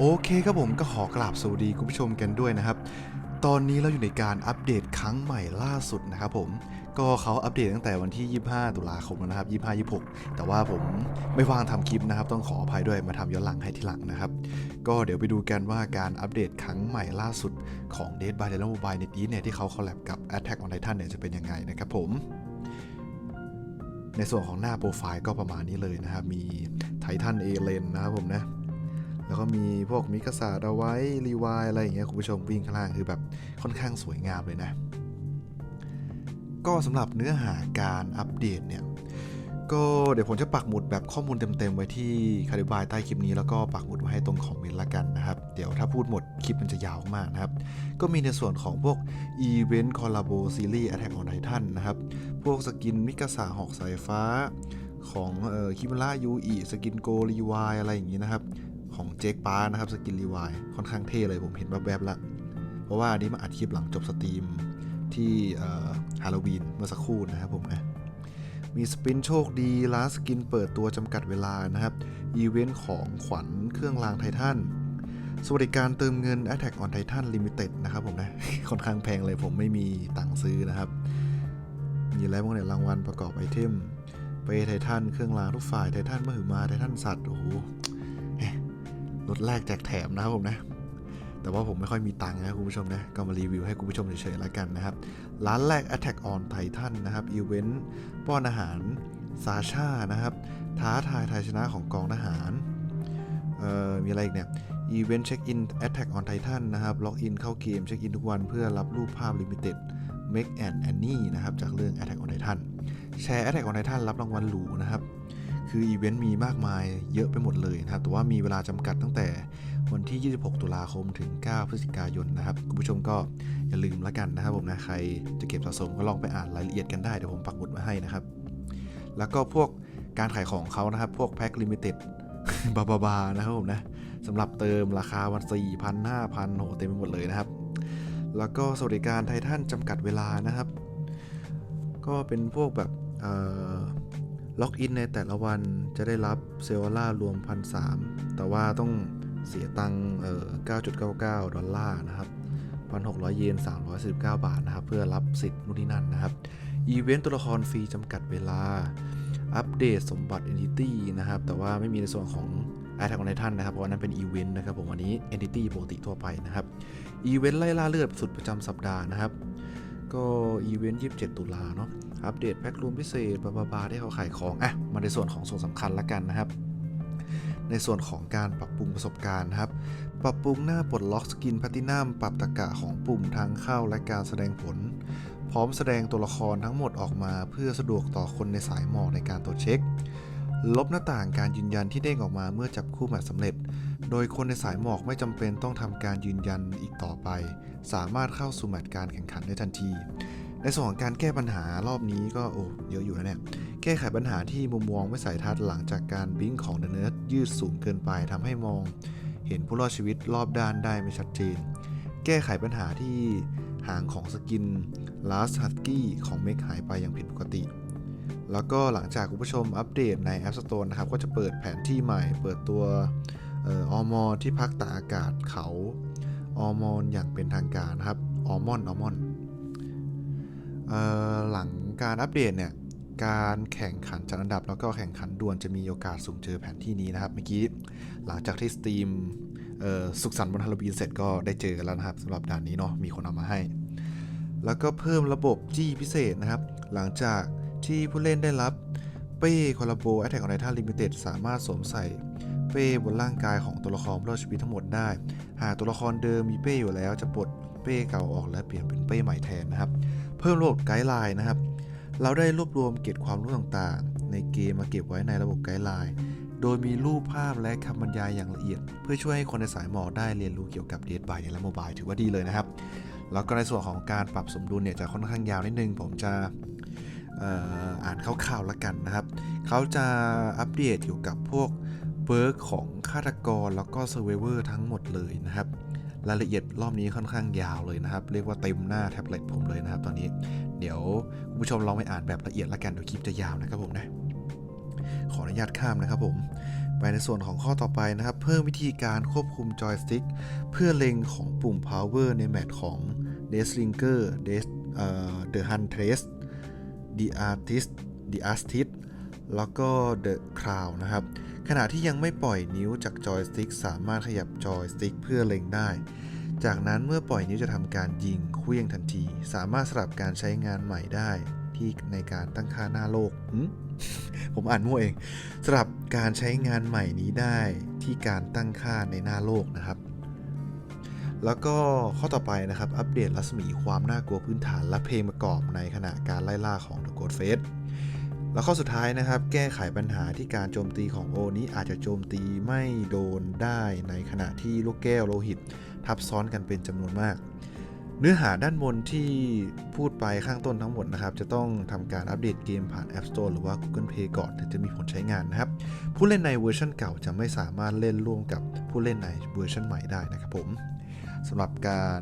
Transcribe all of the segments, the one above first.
โอเคครับผมก็ขอกราบสวัสดีคุณผู้ชมกันด้วยนะครับ ตอนนี้เราอยู่ในการอัปเดตครั้งใหม่ล่าสุดนะครับผมก็เขาอัปเดตตั้งแต่วันที่ 25 ตุลาคมนะครับ 25 26 แต่ว่าผมไม่ว่างทำคลิปนะครับ ต้องขออภัยด้วยมาทำย้อนหลังให้ทีหลังนะครับ ก็เดี๋ยวไปดูกันว่าการอัปเดตครั้งใหม่ล่าสุดของ Dead by Daylight Mobile Net East เนี่ยที่เขาคอลแลบกับ Attack on Titan เนี่ยจะเป็นยังไงนะครับผมในส่วนของหน้าโปรไฟล์ก็ประมาณนี้เลยนะครับ มีไททันเอเลนนะครับผมนะ แล้วก็มีพวกมิกาซาเอาไว้รีวายอะไรอย่างเงี้ยคุณผู้ชมวิ่งข้างล่างคือแบบค่อนข้างสวยงามเลยนะ ก็สำหรับเนื้อหาการอัปเดตเนี่ยก็เดี๋ยวผมจะปักหมุดแบบข้อมูลเต็มๆ ไว้ที่คาริบายใต้คลิปนี้แล้วก็ปักหมุดไว้ให้ตรงคอมเมนต์ละกันนะครับ เดี๋ยวถ้าพูดหมดคลิปมันจะยาวมากนะครับ ก็มีในส่วนของพวก Event Collabo Series Attack on Titan นะครับ พวกสกินมิกาซาหอกสายฟ้าของคิมาระยูอิสกินโกรีวายอะไรอย่างงี้นะครับ ของเจคปานะครับสกินรีวายค่อนข้างเท่เลยผมเห็นแบบๆละเพราะว่าอันนี้มาอัดคลิปหลังจบสตรีมที่ฮาโลวีนเมื่อสักครู่นะครับผมนะมีสปินโชคดีล้านสกินเปิดตัวจำกัดเวลานะครับ อีเวนต์ของขวัญเครื่องรางไททันสวัสดิการเติมเงิน Attack on Titan Limited นะครับผมนะ ค่อนข้างแพงเลยผมไม่มีตังค์ซื้อนะครับ มีอะไรบ้างเนี่ยรางวัลประกอบไอเทมเปไททันเครื่องรางทุกฝ่ายไททันมหึมาไททันสัตว์ โอ้โห ลดแรกแจกแถมนะครับผมนะ แต่ว่าผมไม่ค่อยมีตังค์นะคุณผู้ชมนะ ก็มารีวิวให้คุณผู้ชมเฉยๆแล้วกันนะครับ ร้านแรก Attack on Titan นะครับ อีเวนต์ป้อนอาหารซาชานะครับ ท้าทายทายชนะของกองทหาร เอ่อ มีอะไรอีกเนี่ยอีเวนต์เช็คอิน Attack on Titan นะครับ ล็อกอินเข้าเกมเช็คอินทุกวันเพื่อรับรูปภาพลิมิเต็ด Make and Annie นะครับ จากเรื่อง Attack on Titan แชร์ Attack on Titan รับรางวัลหรูนะครับ คืออีเวนต์มีมากมายเยอะไปหมดเลยนะครับ แต่ว่ามีเวลาจำกัดตั้งแต่วันที่ 26 ตุลาคมถึง 9 พฤศจิกายนนะครับ คุณผู้ชมก็อย่าลืมล้วกันนะครับผมนะ ใครจะเก็บสะสมก็ลองไปอ่านรายละเอียดกันได้ เดี๋ยวผมปักหมุดมาให้นะครับ แล้วก็พวกการขายของเขานะครับ พวกแพ็คลิมิเต็ดบาบาบานะครับผมนะสำหรับเติมราคาวัน4,000 5,000โหเต็มไปหมดเลยนะครับ แล้วก็สวัสดิการไททันจำกัดเวลานะครับ ก็เป็นพวกแบบ ล็อกอินในแต่ละวันจะได้รับเซลล่ารวม1,300แต่ว่าต้องเสียตังค์เอ่อ9.99 ดอลลาร์นะครับ 1,600 เยน319บาทนะครับ เพื่อรับสิทธิ์นู่นนี่นั่นนะครับ อีเวนต์ตัวละครฟรีจำกัดเวลา อัปเดตสมบัติ Entity นะครับ แต่ว่าไม่มีในส่วนของ Attack on Titan นะครับ เพราะว่านั้นเป็นอีเวนต์นะครับผมอันนี้ Entity ปกติทั่วไปนะครับ อีเวนต์ไล่ล่าเลือดสุดประจำสัปดาห์นะครับ ก็อีเวนต์ 27 ตุลาเนาะ อัปเดตแพ็ครวมพิเศษบาบาบาที่เขาขายของอะมาในส่วนของส่วนสำคัญละกันนะครับ ในส่วนของการปรับปรุงประสบการณ์นะครับ ปรับปรุงหน้าปลดล็อกสกินแพตินัมปรับตะกะของปุ่มทางเข้าและการแสดงผล พร้อมแสดงตัวละครทั้งหมดออกมา เพื่อสะดวกต่อคนในสายหมอกในการตรวจเช็ค ลบหน้าต่างการยืนยันที่เด้งออกมาเมื่อจับคู่แมตช์สำเร็จ โดยคนในสายหมอกไม่จำเป็นต้องทำการยืนยันอีกต่อไป สามารถเข้าสู่แมตช์การแข่งขันได้ทันที ในส่วนของการแก้ปัญหารอบนี้ก็โอ้เยอะอยู่นะเนี่ย แก้ไขปัญหาที่มุมมองไม่สายทัดหลังจากการบิงของเดนเนิร์ยืดสูงเกินไปทำให้มอง เห็นผู้รอดชีวิตรอบด้านได้ไม่ชัดเจน แก้ไขปัญหาที่หางของสกินลาสฮัตกี้ของเมกหายไปอย่างผิดปกติ แล้วก็หลังจากคุณผู้ชมอัปเดตใน App Store นะครับ ก็จะเปิดแผนที่ใหม่ เปิดตัวอออมอที่พักตากอากาศเขาออมอนอย่างเป็นทางการนะครับออมอนออมอน หลังการอัปเดตเนี่ยการแข่งขันจัดอันดับแล้วก็แข่งขันด่วลจะมีโอกาสสุ่มเจอแผนที่นี้นะครับ เมื่อกี้หลังจากที่สตรีมสุขสันต์บนฮาโลวีนเสร็จก็ได้เจอกันแล้วนะครับสำหรับด่านนี้เนาะมีคนเอามาให้ แล้วก็เพิ่มระบบจี้พิเศษนะครับ หลังจากที่ผู้เล่นได้รับเป้คอลาโบ Attack on Titan Limited สามารถสวมใส่เป้บนร่างกายของตัวละครรอดชีวิตทั้งหมดได้ หากตัวละครเดิมมีเป้อยู่แล้วจะปลดเป้เก่าออกและเปลี่ยนเป็นเป้ใหม่แทนนะครับ เพิ่มระบบไกด์ไลน์นะครับ เราได้รวบรวมเก็บความรู้ต่างๆ ในเกมมาเก็บไว้ในระบบไกด์ไลน์ โดยมีรูปภาพและคำบรรยายอย่างละเอียด เพื่อช่วยให้คนในสายหมอได้เรียนรู้เกี่ยวกับ Dead by และ Mobile ถือว่าดีเลยนะครับ แล้วก็ในส่วนของการปรับสมดุลเนี่ยจะค่อนข้างยาวนิดนึง ผมจะอ่านคร่าวๆแล้วกันนะครับ เขาจะอัปเดตเกี่ยวกับพวกเบิร์กของฆาตกรแล้วก็เซอร์เวอร์ทั้งหมดเลยนะครับ รายละเอียดรอบนี้ค่อนข้างยาวเลยนะครับ เรียกว่าเต็มหน้าแท็บเล็ตผมเลยนะครับ ตอนนี้เดี๋ยวคุณผู้ชมลองไปอ่านแบบละเอียดละกันเดี๋ยวคลิปจะยาวนะครับผมนะขออนุญาตข้ามนะครับผมไปในส่วนของข้อต่อไปนะครับ เพิ่มวิธีการควบคุมจอยสติ๊กเพื่อเล็งของปุ่ม power ในแมตช์ของ d e s l i n g e r d e s เอ่อ The Huntress The Artist The Artist แล้วก็ The Crown นะครับ ขณะที่ยังไม่ปล่อยนิ้วจากจอยสติ๊กสามารถขยับจอยสติ๊กเพื่อเล็งได้ จากนั้นเมื่อปล่อยนิ้วจะทำการยิงเคลื่องทันที สามารถสลับการใช้งานใหม่ได้ที่ในการตั้งค่าหน้าโลก ผมอ่านมั่วเองสำหรับการใช้งานใหม่นี้ได้ที่การตั้งค่าในหน้าโลกนะครับ แล้วก็ข้อต่อไปนะครับ อัปเดตรัศมีความน่ากลัวพื้นฐานและเพลงประกอบในขณะการไล่ล่าของ The Ghost Face แล้วข้อสุดท้ายนะครับ แก้ไขปัญหาที่การโจมตีของโอนี้อาจจะโจมตีไม่โดนได้ในขณะที่ลูกแก้วโลหิต ทับซ้อนกันเป็นจำนวนมาก เนื้อหาด้านบนที่พูดไปข้างต้นทั้งหมดนะครับ จะต้องทำการอัปเดตเกมผ่าน App Store หรือว่า Google Play ก่อนถึงจะมีผลใช้งานนะครับ ผู้เล่นในเวอร์ชันเก่าจะไม่สามารถเล่นร่วมกับผู้เล่นในเวอร์ชันใหม่ได้นะครับผมสำหรับการ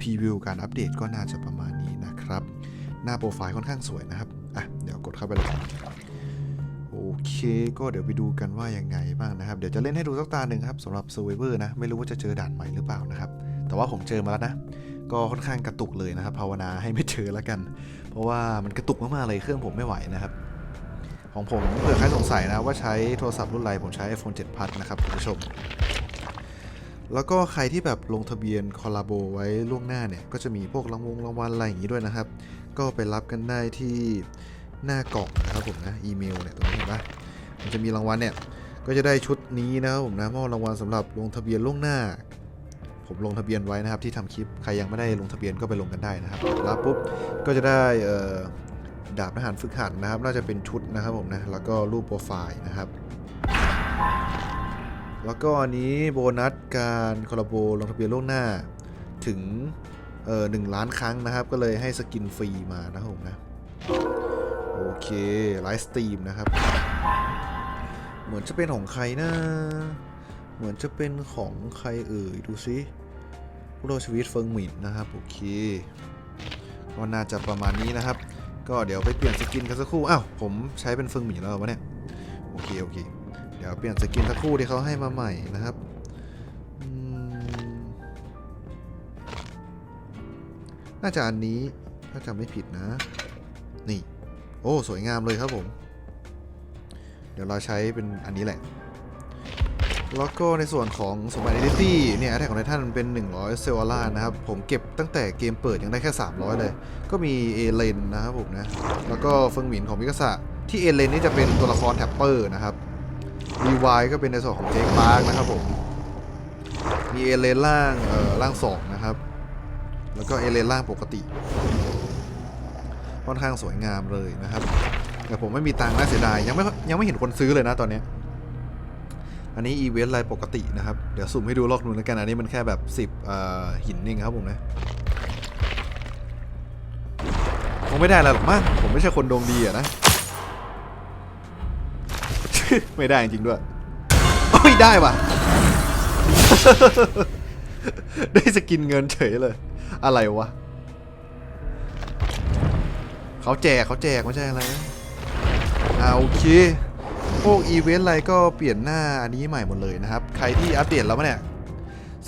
พรีวิวการอัปเดตก็น่าจะประมาณนี้นะครับ หน้าโปรไฟล์ค่อนข้างสวยนะครับ อะเดี๋ยวกดเข้าไปเลยโอเคก็เดี๋ยวไปดูกันว่ายังไงบ้างนะครับ เดี๋ยวจะเล่นให้ดูสักตาหนึ่งครับสำหรับ Survivor นะ ไม่รู้ว่าจะเจอด่านใหม่หรือเปล่านะครับ แต่ว่าผมเจอมาแล้วนะ ก็ค่อนข้างกระตุกเลยนะครับ ภาวนาให้ไม่เจอแล้วกัน เพราะว่ามันกระตุกมากๆเลยเครื่องผมไม่ไหวนะครับของผมเผื่อใครสงสัยนะว่าใช้โทรศัพท์รุ่นอะไรผมใช้ iPhone 7 Plus นะครับคุณผู้ชม แล้วก็ใครที่แบบลงทะเบียนคอลลาโบไว้ล่วงหน้าเนี่ย ก็จะมีพวกรางวงรางวัลอะไรอย่างนี้ด้วยนะครับ ก็ไปรับกันได้ที่หน้ากล่องนะครับผมนะอีเมลเนี่ยตรงนี้เห็นปะมันจะมีรางวัลเนี่ยก็จะได้ชุดนี้นะครับผมนะมอบรางวัลสำหรับลงทะเบียนล่วงหน้า ผมลงทะเบียนไว้นะครับที่ทำคลิปใครยังไม่ได้ลงทะเบียนก็ไปลงกันได้นะครับรับปุ๊บก็จะได้เอ่อดาบทหารฝึกหัดนะครับ น่าจะเป็นชุดนะครับผมนะแล้วก็รูปโปรไฟล์นะครับ แล้วก็อันนี้โบนัสการคอลลาโบลงทะเบียนล่วงหน้าถึง เออหนึ่งล้านครั้งนะครับ ก็เลยให้สกินฟรีมานะครับผมนะโอเคไลฟ์สตรีมนะครับ เหมือนจะเป็นของใครนะ เหมือนจะเป็นของใครเอ่ยดูซิผู้รอดชีวิตเฟิงหมินนะครับโอเคก็น่าจะประมาณนี้นะครับ ก็เดี๋ยวไปเปลี่ยนสกินกันสักครู่อ้าวผมใช้เป็นเฟิงหมินแล้ววะเนี่ยโอเคโอเคเดี๋ยวเปลี่ยนสกินสักครู่ที่เขาให้มาใหม่นะครับ น่าจะอันนี้ถ้าจำไม่ผิดนะ นี่ โอ้ สวยงามเลยครับผม เดี๋ยวเราใช้เป็นอันนี้แหละ แล้วก็ในส่วนของสมบัติ identity เนี่ยแท็กของในท่านมันเป็น 100 เซลล่านะครับ ผมเก็บตั้งแต่เกมเปิดยังได้แค่ 300 เลย ก็มีเอเลนนะครับผมนะ แล้วก็เฟิงหมินของมิกาสะที่เอเลนนี่จะเป็นตัวละครแท็ปเปอร์นะครับรีวายก็เป็นในส่วนของเจคปาร์กนะครับผม มีเอเลนล่างเอ่อล่างสองนะครับ แล้วก็เอเลนล่างปกติ ค่อนข้างสวยงามเลยนะครับแต่ผมไม่มีตังค์น่าเสียดายยังไม่ยังไม่เห็นคนซื้อเลยนะตอนนี้ อันนี้อีเวนต์รายปกตินะครับ เดี๋ยวสุ่มให้ดูรอบนู้นแล้วกัน อันนี้มันแค่แบบ 10หินเองครับผมนะคงไม่ได้แล้วหรอกมั้งผมไม่ใช่คนดวงดีอะนะ ไม่ได้จริงด้วยโอ้ยได้ว่ะ ได้สกินเงินเฉยเลย อะไรวะเขาแจกเขาแจกไม่ใช่อะไรนะอ่าโอเคพวกอีเวนต์อะไรก็เปลี่ยนหน้าอันนี้ใหม่หมดเลยนะครับ ใครที่อัปเดตแล้วเนี่ย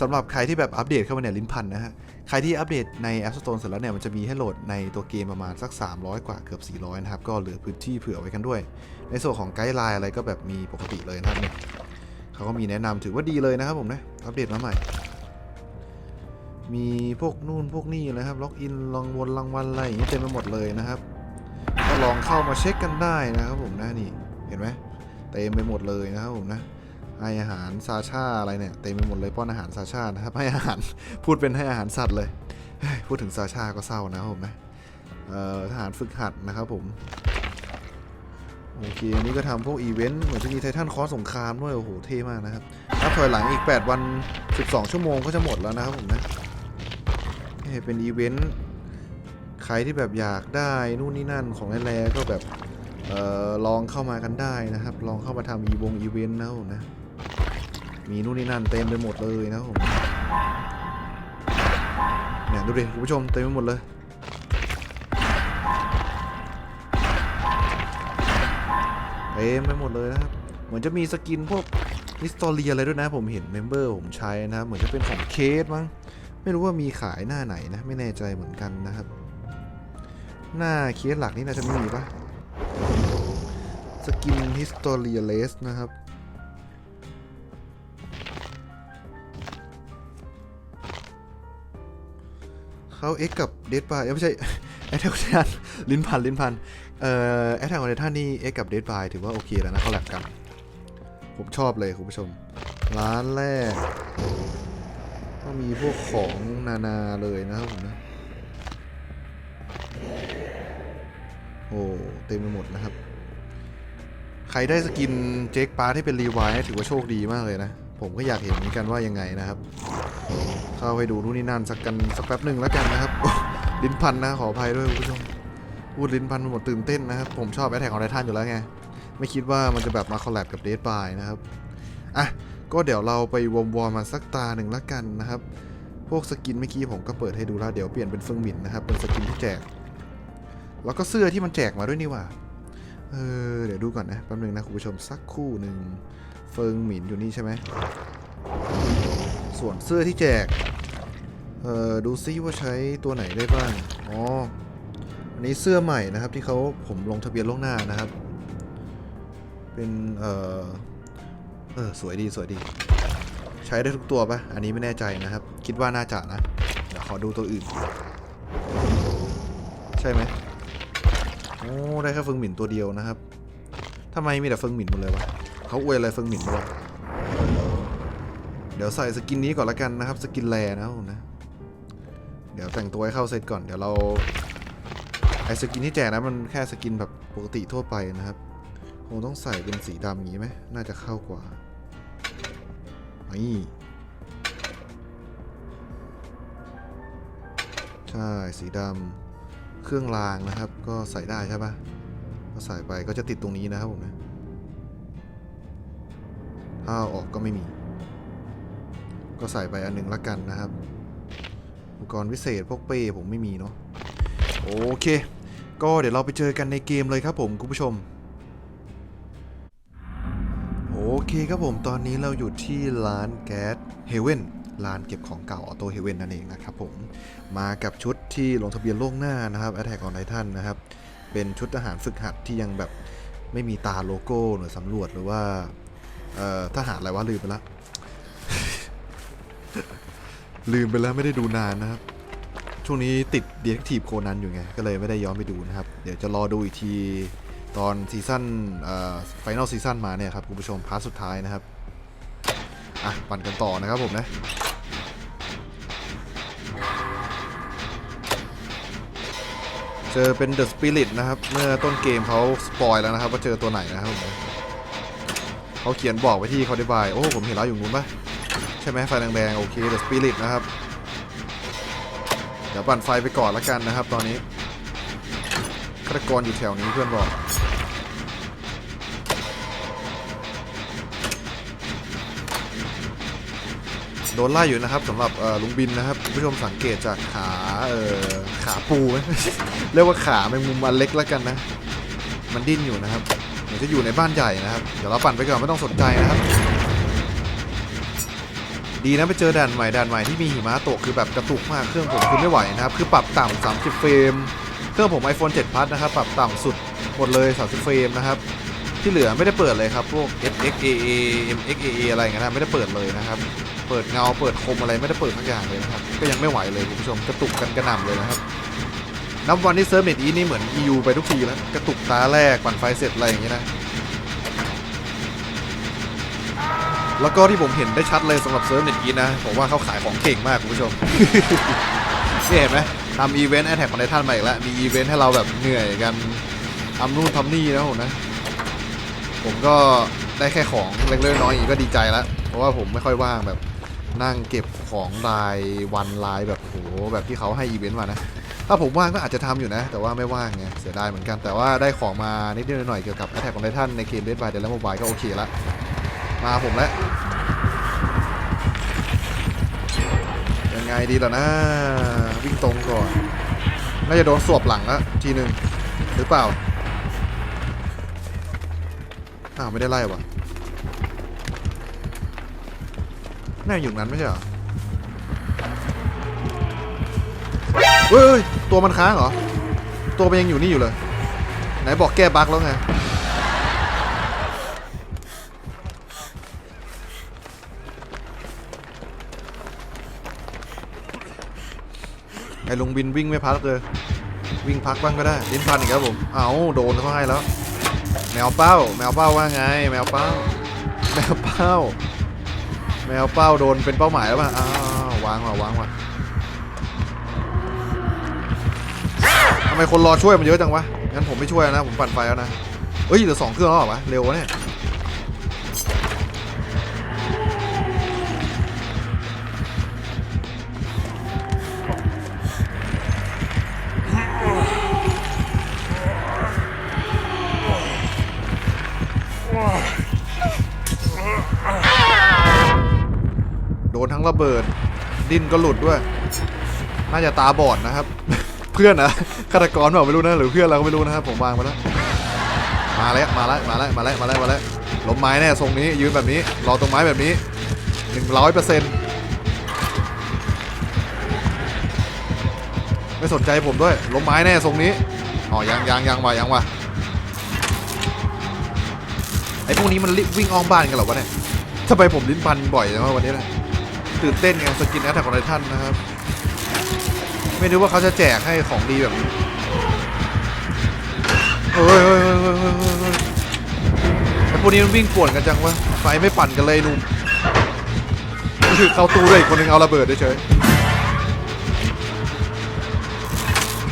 สำหรับใครที่แบบอัปเดตเข้ามาเนี่ยลิ้นพันนะฮะ ใครที่อัปเดตใน App Store เสร็จแล้วเนี่ยมันจะมีให้โหลดในตัวเกมประมาณสัก 300 กว่าเกือบ 400 นะครับ ก็เหลือพื้นที่เผื่อไว้กันด้วย ในส่วนของไกด์ไลน์อะไรก็แบบมีปกติเลยนะครับเนี่ยเขาก็มีแนะนำถือว่าดีเลยนะครับผมนะอัปเดตมาใหม่ มีพวกนู่นพวกนี่นะครับ ล็อกอินรางวนรางวัลอะไรอย่างเงี้เต็มไปหมดเลยนะครับ ก็ลองเข้ามาเช็คกันได้นะครับผมนะนี่เห็นไหมเต็มไปหมดเลยนะครับผมนะให้อาหารซาชาอะไรเนี่ยเต็มไปหมดเลยป้อนอาหารซาชานะครับให้อาหารพูดเป็นให้อาหารสัตว์เลยพูดถึงซาชาก็เศร้านะครับผมนะทหารฝึกหัดนะครับผมโอเคอันนี้ก็ทำพวกอีเวนต์เหมือนจะมีไททันคอสสงครามด้วย โอ้โห เท่มากนะครับนับถอยหลังอีก 8 วัน 12 ชั่วโมงก็จะหมดแล้วนะครับผมนะ เป็นอีเวนต์ใครที่แบบอยากได้นู่นนี่นั่นของแร่ๆก็แบบออลองเข้ามากันได้นะครับ ลองเข้ามาทำอีวงอีเวนต์นะผมนะ มีนู่นนี่นั่นเต็มไปหมดเลยนะผมเนี่ยดูดิคุณผู้ชมเต็มไปหมดเลยเต็มไปหมดเลยนะครับโมมือนจะมีสกินพวกฮิสตอเรียอะไรด้วยนะผมเห็นเมมเบอร์ผมใช้นะเหมือนจะเป็นของเคสมั้ง ไม่รู้ว่ามีขายหน้าไหนนะ ไม่แน่ใจเหมือนกันนะครับ หน้าเคสหลักนี่น่าจะไม่มีปะสกินฮิสตอเรียเลสนะครับเขาเอ็กกับเดดบายไม่ใช่แอทแทกทันลิ้นพันลิ้นพันเอ่อแอทแทกของเดท่านนี่เอ็กกับเดดบายถือว่าโอเคแล้วนะเขาแลบกัน ผมชอบเลยคุณผู้ชม ร้านแรก ก็มีพวกของนานาเลยนะครับผมนะโอ้เต็มไปหมดนะครับ ใครได้สกินเจคปาร์ที่เป็นรีไวท์ถือว่าโชคดีมากเลยนะ ผมก็อยากเห็นเหมือนกันว่ายังไงนะครับ เข้าไปดูนู่นนี่นั่นสักกันสักแป๊บหนึ่งแล้วกันนะครับ ลิ้นพันนะขออภัยด้วยคุณผู้ชมพูดลิ้นพันหมดตื่นเต้นนะครับ ผมชอบแอทแทกของไททันอยู่แล้วไง ไม่คิดว่ามันจะแบบมาคอลแลบกับเดดบายนะครับ อะ ก็เดี๋ยวเราไปวอร์มวอมมาสักตาหนึ่งละกันนะครับ พวกสกินเมื่อกี้ผมก็เปิดให้ดูแล้วเดี๋ยวเปลี่ยนเป็นเฟิงหมินนะครับ เป็นสกินที่แจก แล้วก็เสื้อที่มันแจกมาด้วยนี่ว่าเออเดี๋ยวดูก่อนนะแป๊บนึงนะคุณผู้ชมสักคู่หนึ่งเฟิงหมินอยู่นี่ใช่ไหมส่วนเสื้อที่แจก เออดูซิว่าใช้ตัวไหนได้บ้าง อ๋อ อันนี้เสื้อใหม่นะครับที่เขาผมลงทะเบียนล่วงหน้านะครับ เป็น เอ่อ เออสวยดีสวยดี ใช้ได้ทุกตัวปะอันนี้ไม่แน่ใจนะครับ คิดว่าน่าจะนะ เดี๋ยวขอดูตัวอื่น ใช่ไหมโอ้ได้แค่เฟิงหมินตัวเดียวนะครับทำไมมีแต่เฟิงหมินหมดเลยวะเขาอวยอะไรเฟิงหมินด้วยเดี๋ยวใส่สกินนี้ก่อนละกันนะครับ สกินแรนะผมนะ เดี๋ยวแต่งตัวให้เข้าเซตก่อน เดี๋ยวเราไอ้สกินที่แจกนะมันแค่สกินแบบปกติทั่วไปนะครับ คงต้องใส่เป็นสีดำอย่างนี้ไหม น่าจะเข้ากว่า นี่ ใช่ สีดำเครื่องรางนะครับ ก็ใส่ได้ใช่ปะก็ใส่ไปก็จะติดตรงนี้นะครับผมนะถ้าออกก็ไม่มี ก็ใส่ไปอันหนึ่งละกันนะครับ อุปกรณ์วิเศษพวกเป้ผมไม่มีเนาะ โอเค ก็เดี๋ยวเราไปเจอกันในเกมเลยครับผมคุณผู้ชม เคครับผมตอนนี้เราอยู่ที่ร้านแก๊สเฮเว่นร้านเก็บของเก่าออโต้เฮเว่นนั่นเองนะครับผมมากับชุดที่ลงทะเบียนล่วงหน้านะครับ Attack on Titan นนะครับ เป็นชุดทหารฝึกหัดที่ยังแบบไม่มีตาโลโก้หน่วยสำรวจหรือว่าทหารอะไรวะลืมไปละ ลืมไปแล้วไม่ได้ดูนานนะครับ ช่วงนี้ติดเดียกทีฟโคนันอยู่ไง ก็เลยไม่ได้ย้อนไปดูนะครับ เดี๋ยวจะรอดูอีกที ตอนซีซั่นไฟนอลซีซั่นมาเนี่ยครับคุณผู้ชมพาร์ทสุดท้ายนะครับ อะ ปั่นกันต่อนะครับผมนะเจอเป็นเดอะสปิริตนะครับ เมื่อต้นเกมเขาสปอยแล้วนะครับ ว่าเจอตัวไหนนะครับผมเขาเขียนบอกไว้ที่เขาได้บาย โอ้ ผมเห็นแล้วอยู่นู้นปะใช่ไหมไฟแดงๆ โอเคเดอะสปิริตนะครับ เดี๋ยวปั่นไฟไปก่อนละกันนะครับ ตอนนี้ฆาตกรอยู่แถวนี้เพื่อนบอก โดนไล่อยู่นะครับสำหรับลุงบินนะครับผู้ชมสังเกตจากขาเออขาปูไหมเรียกว่าขาแมงมุมอันเล็กแล้วกันนะ มันดิ้นอยู่นะครับเหมือนจะอยู่ในบ้านใหญ่นะครับ เดี๋ยวเราปั่นไปก่อนไม่ต้องสนใจนะครับ ดีนะไปเจอด่านใหม่ด่านใหม่ที่มีหิมะตกคือแบบกระตุกมากเครื่องผมคือไม่ไหวนะครับ คือปรับต่ำ30เฟรมเครื่องผม iPhone 7 Plus นะครับปรับต่ำสุดหมดเลย30เฟรมนะครับ ที่เหลือไม่ได้เปิดเลยครับพวก SXAA MXAA อะไรเงี้ยนะไม่ได้เปิดเลยนะครับ เปิดเงาเปิดคมอะไรไม่ได้เปิดทุกอย่างเลยนะครับ ก็ยังไม่ไหวเลยคุณผู้ชมกระตุกกันกระหน่ำเลยนะครับนับวันที่เซิร์ฟเน็ตอีนี่เหมือน EU ไปทุกทีแล้วกระตุกตาแรกปั่นไฟเสร็จอะไรอย่างเงี้ยนะแล้วก็ที่ผมเห็นได้ชัดเลยสำหรับเซิร์ฟเน็ตอีนะผมว่าเขาขายของเก่งมากคุณผู้ชมนี่เห็นไหมทำอีเวนต์แอทแทกของไททันมาอีกแล้วมีอีเวนต์ให้เราแบบเหนื่อยกันทำนู่นทำนี่นะผมนะ ผมก็ได้แค่ของเล็กๆน้อยๆอย่างนี้ก็ดีใจแล้ว เพราะว่าผมไม่ค่อยว่างแบบนั่งเก็บของรายวันรายแบบโหแบบที่เขาให้อีเวนต์มานะ ถ้าผมว่างก็อาจจะทำอยู่นะ แต่ว่าไม่ว่างไงเสียดายเหมือนกันแต่ว่าได้ของมานิดหน่อยๆเกี่ยวกับ Attack on Titan ในเกม Dead by Daylight Mobile ก็โอเคละมาผมแล้วยังไงดีล่ะนะ วิ่งตรงก่อน น่าจะโดนสวบหลังแล้วทีหนึ่งหรือเปล่า อ้าวไม่ได้ไล่วะแม่อยู่นั้นไม่ใช่เหรอเฮ้ยตัวมันค้างเหรอ ตัวมันยังอยู่นี่อยู่เลย ไหนบอกแก้บั๊กแล้วไง ไอ้ลงบินวิ่งไม่พักเลย วิ่งพักบ้างก็ได้ดินพันอีกครับผม เอาโดนเขาให้แล้ว แมวเป้า แมวเป้าว่าไง แมวเป้า แมวเป้า แมวเป้าโดนเป็นเป้าหมายแล้วป่ะอ้าววางว่ะวางว่ะทำไมคนรอช่วยมันเยอะจังวะงั้นผมไม่ช่วยนะผมปั่นไฟแล้วนะเอ้ยเหลือสองเครื่องแล้วเหรอวะเร็ววะเนี่ย โดนทั้งระเบิด ดินก็หลุดด้วย น่าจะตาบอดนะครับ เพื่อนนะฆาตกรเปล่าไม่รู้นะหรือเพื่อนเราก็ไม่รู้นะครับผมวางไปแล้วมาแล้วมาแล้วมาแล้วมาแล้วมาแล้วมาแล้วล้มไม้แน่ทรงนี้ยืนแบบนี้รอตรงไม้แบบนี้หนึ่งร้อยเปอร์เซ็นต์ไม่สนใจผมด้วยล้มไม้แน่ทรงนี้อ๋อยังยังยังวะยังวะไอพวกนี้มันวิ่งอ้อมบ้านกันหรอวะเนี่ยทำไมผมลิ้นพันบ่อยจังวะวันนี้นะ ตื่นเต้นไงสกินแอตแทกของไททันนะครับ ไม่รู้ว่าเขาจะแจกให้ของดีแบบนี้เฮ้ยเฮ้ยเฮ้ยเฮ้ยเฮ้ยเฮ้ยเฮ้ยไอ้พวกนี้มันวิ่งป่วนกันจังวะไฟไม่ปั่นกันเลยนุ่มคือเข้าตู้ด้วยอีกคนหนึงเอาระเบิดเฉย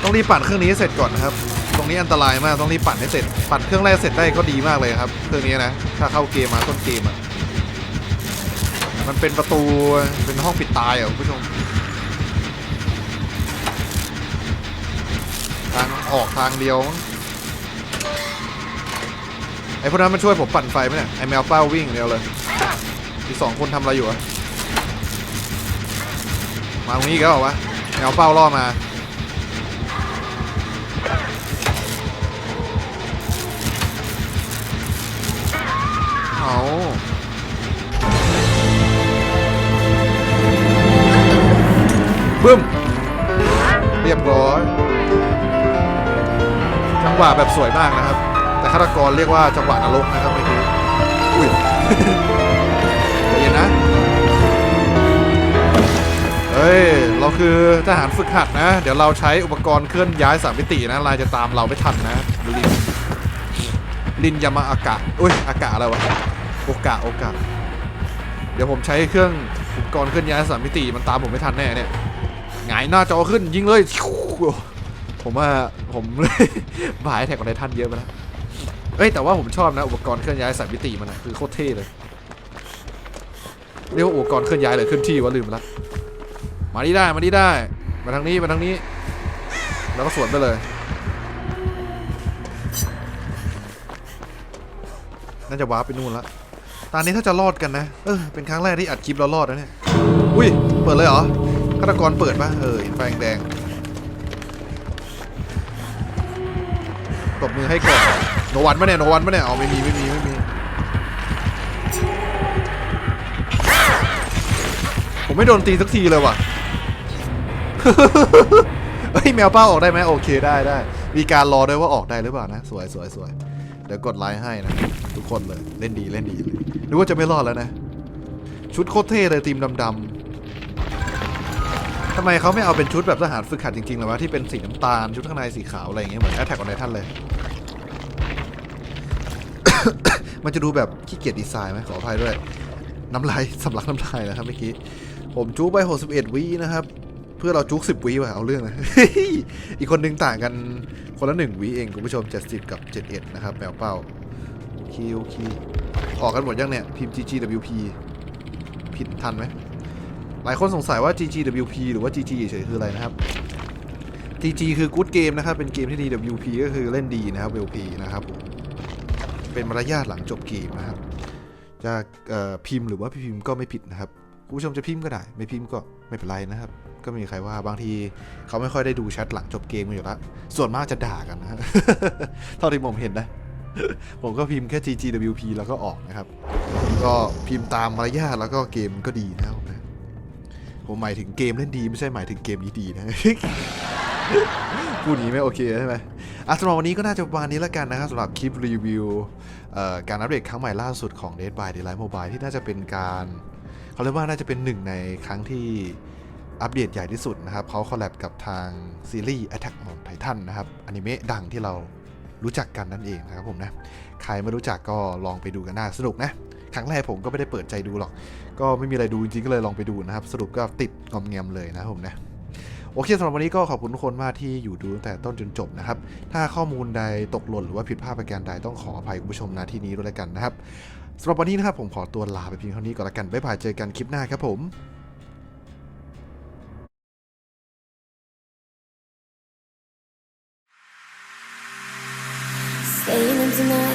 ต้องรีบปั่นเครื่องนี้ให้เสร็จก่อนนะครับ ตรงนี้อันตรายมากต้องรีบปั่นให้เสร็จ ปั่นเครื่องแรกเสร็จได้ก็ดีมากเลยครับ เครื่องนี้นะ ถ้าเข้าเกมมาต้นเกมอะ มันเป็นประตูเป็นห้องปิดตายอะคุณผู้ชมทางออกทางเดียวไอ้พวกนั้นมันช่วยผมปั่นไฟไหมเนี่ยไอ้แมวเป้าวิ่งเดียวเลยอีสองคนทำอะไรอยู่อะมาตรงนี้กแล้วเหรอวะแมวเป้าล่อมา บึ้ม เรียบร้อยจังหวะแบบสวยมากนะครับ แต่ฆาตกรเรียกว่าจังหวะนรกนะครับเมื่อกี้อุ้ยใจเย็นนะเฮ้ย เราคือทหารฝึกหัดนะ เดี๋ยวเราใช้อุปกรณ์เคลื่อนย้ายสามมิตินะลายจะตามเราไม่ทันนะลินลินยามาอากะอุ้ยอากาศอะไรวะโอกาโอกาเดี๋ยวผมใช้เครื่องอุปกรณ์เคลื่อนย้ายสามมิติมันตามผมไม่ทันแน่เนี่ย หงายหน้าจอขึ้นยิงเลย ผมว่าผมบายแท็กของไททันเยอะไปแล้วเอ้ยแต่ว่าผมชอบนะอุปกรณ์เคลื่อนย้ายสามมิติมันนะคือโคตรเท่เลยเรียกว่าอุปกรณ์เคลื่อนย้ายเลยเคลื่อนที่ว่าลืมไปแล้วมานี่ได้มานี่ได้ มาทางนี้มาทางนี้ แล้วก็สวนไปเลยน่าจะวาร์ปไปนู่นละตอนนี้ถ้าจะรอดกันนะ เออเป็นครั้งแรกที่อัดคลิปเรารอดนะเนี่ย อุ้ย เปิดเลยเหรอ ฆาตกรเปิดปะเออเห็นไฟแดงตบมือให้ก่อนโนวันปะเนี่ยโนวันปะเนี่ยเอ๋อไม่มีไม่มีไม่มี ผมไม่โดนตีสักทีเลยว่ะเฮ้ยแมวเป้าออกได้ไหมโอเคได้ได้ มีการรอด้วยว่าออกได้หรือเปล่านะ สวยสวยสวยเดี๋ยวกดไลค์ให้นะ ทุกคนเลยเล่นดีเล่นดีเลยนึกว่าจะไม่รอดแล้วนะ ชุดโคตรเท่เลยทีมดำๆ ทำไมเขาไม่เอาเป็นชุดแบบทหารฝึกหัดจริงๆเลยวะที่เป็นสีน้ำตาลชุดข้างในสีขาวอะไรอย่างเงี้ยเหมือนแอตแทกของไททันเลย มันจะดูแบบขี้เกียจดีไซน์ไหมขออภัยด้วย น้ำลายสำลักน้ำลายนะครับเมื่อกี้ ผมจุกไป61วินะครับ เพื่อเราจุ๊ก10วิว่ะเอาเรื่องนะ อีกคนหนึงต่างกันคนละ1วิเองคุณผู้ชม 70 กับ 71 นะครับแมวเป้าคิวคีออกกันหมดยังเนี่ยพิมพ์ GGWP ผิดทันไหม หลายคนสงสัยว่า GGWP หรือว่า GG เฉยๆคืออะไรนะครับ GG คือ Good Game นะครับ เป็นเกมที่ดี WP ก็คือเล่นดีนะครับ WP นะครับผมเป็นมารยาทหลังจบเกมนะครับ จะพิมพ์หรือว่าไม่พิมพ์ก็ไม่ผิดนะครับคุณผู้ชมจะพิมพ์ก็ได้ ไม่พิมพ์ก็ไม่เป็นไรนะครับ ก็มีใครว่าบางทีเขาไม่ค่อยได้ดูแชทหลังจบเกมกันอยู่ล้วส่วนมากจะด่ากันนะฮะเท่าที่ผมเห็นนะผมก็พิมพ์แค่ GGWP แล้วก็ออกนะครับ ก็พิมพ์ตามมารยาทแล้วก็เกมก็ดีนะครับ ผมหมายถึงเกมเล่นดีไม่ใช่หมายถึงเกมนี้ดีนะพูดอย่างนี้ไม่โอเคใช่ไหมอะสำหรับวันนี้ก็น่าจะประมาณนี้แล้วกันนะครับสำหรับคลิปรีวิวการอัปเดตครั้งใหม่ล่าสุดของ Dead by Daylight Mobile ที่น่าจะเป็นการเขาเรียกว่าน่าจะเป็นหนึ่งในครั้งที่อัปเดตใหญ่ที่สุดนะครับเขาคอลแลบกับทางซีรีส์ Attack on Titan นะครับอนิเมะดังที่เรารู้จักกันนั่นเองนะครับผมนะ ใครไม่รู้จักก็ลองไปดูกันได้สนุกนะ ครั้งแรกผมก็ไม่ได้เปิดใจดูหรอก ก็ไม่มีอะไรดูจริงๆก็เลยลองไปดูนะครับ สรุปก็ติดงอมแงมเลยนะผมนะโอเคสำหรับวันนี้ก็ขอบคุณทุกคนมากที่อยู่ดูตั้งแต่ต้นจนจบนะครับ ถ้าข้อมูลใดตกหล่นหรือว่าผิดพลาดประการใดต้องขออภัยคุณผู้ชมนะที่นี้ด้วยแล้วกันนะครับสำหรับวันนี้นะครับผมขอตัวลาไปเพียงเท่านี้ก่อนละกันบ๊ายบายเจอกันคลิปหน้าครับผม Staying up tonight